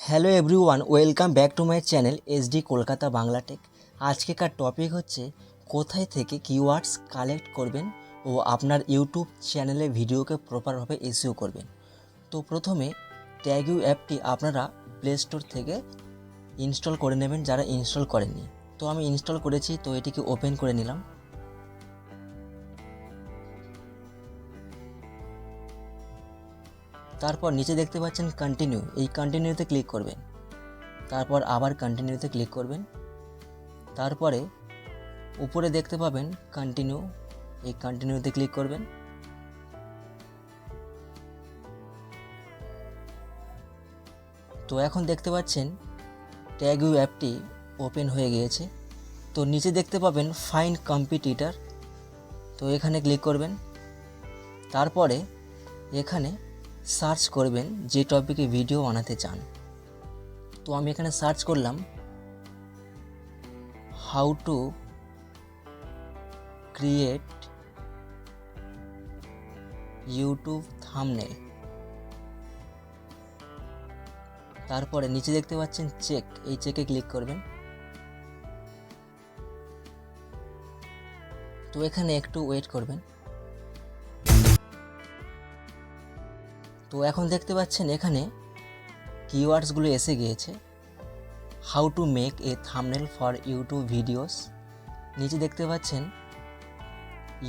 Hello everyone welcome back to my channel SD Kolkata Bangla tech আজকেকার topic হচ্ছে, কোথায় থেকে keywords collect করবেন ও আপনার ইউটিউব চ্যানেলে ভিডিওকে প্রপারভাবে এসিও করবেন। তো প্রথমে ট্যাগিউ অ্যাপটি আপনারা প্লে স্টোর থেকে ইনস্টল করে নেবেন যারা ইনস্টল করেননি। তো আমি ইনস্টল করেছি, তো এটিকে ওপেন করে নিলাম। তারপর নিচে দেখতে পাচ্ছেন কন্টিনিউ এই কন্টিনিউতে ক্লিক করবেন। তারপর আবার কন্টিনিউতে ক্লিক করবেন। তারপরে উপরে দেখতে পাবেন কন্টিনিউ এই কন্টিনিউতে ক্লিক করবেন। তো এখন দেখতে পাচ্ছেন ট্যাগ ইউ অ্যাপটি ওপেন হয়ে গিয়েছে। তো নিচে দেখতে পাবেন ফাইন কম্পিটিটার তো এখানে ক্লিক করবেন। তারপরে এখানে সার্চ করবেন যে টপিকে ভিডিও বানাতে চান। তো আমি এখানে সার্চ করলাম how to create YouTube thumbnail. তারপরে নিচে দেখতে পাচ্ছেন চেক, এই চেকে ক্লিক করবেন। তো এখানে একটু ওয়েট করবেন। তো এখন দেখতে পাচ্ছেন এখানে কিওয়ার্ডসগুলো এসে গিয়েছে। How to make a thumbnail for YouTube videos নিচে দেখতে পাচ্ছেন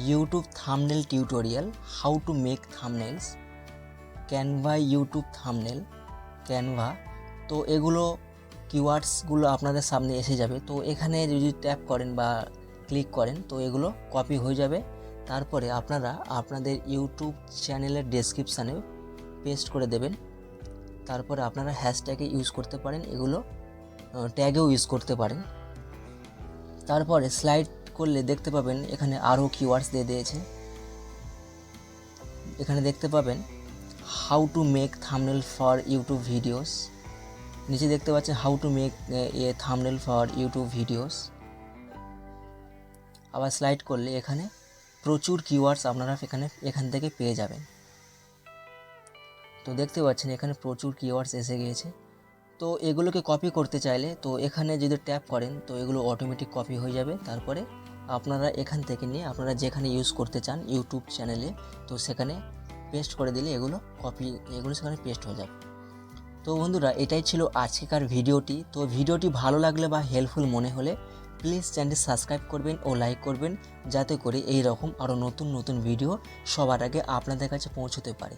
YouTube thumbnail tutorial how to make thumbnails Canva YouTube thumbnail Canva তো এগুলো কিওয়ার্ডসগুলো আপনাদের সামনে এসে যাবে। তো এখানে যদি ট্যাপ করেন বা ক্লিক করেন, তো এগুলো কপি হয়ে যাবে। তারপরে আপনারা আপনাদের ইউটিউব চ্যানেলের ডেসক্রিপশানে পেস্ট করে দেবেন। তারপরে আপনারা হ্যাশট্যাগে ইউজ করতে পারেন। এগুলো ট্যাগেও ইউজ করতে পারেন। তারপরে স্লাইড করলে দেখতে পাবেন এখানে আরও কিওয়ার্ডস দিয়ে দিয়েছে। এখানে দেখতে পাবেন how to make thumbnail for YouTube videos নিচে দেখতে পাচ্ছেন how to make a thumbnail for YouTube videos আবার স্লাইড করলে এখানে প্রচুর কিওয়ার্ডস আপনারা এখানে, এখান থেকে পেয়ে যাবেন। তো দেখতে পাচ্ছেন এখানে প্রচুর কিওয়ার্ডস এসে গিয়েছে। তো এগুলোকে কপি করতে চাইলে তো এখানে যদি ট্যাপ করেন তো এগুলো অটোমেটিক কপি হয়ে যাবে। তারপরে আপনারা এখান থেকে নিয়ে আপনারা যেখানে ইউজ করতে চান ইউটিউব চ্যানেলে তো সেখানে পেস্ট করে দিলে এগুলো কপি এগুলো সেখানে পেস্ট হয়ে যাবে। তো বন্ধুরা এটাই ছিল আজকেকার ভিডিওটি। তো ভিডিওটি ভালো লাগলে বা হেল্পফুল মনে হলে প্লিজ চ্যানেলটি সাবস্ক্রাইব করবেন ও লাইক করবেন। যাতে করে এই রকম আরও নতুন নতুন ভিডিও সবার আগে আপনাদের কাছে পৌঁছতে পারে।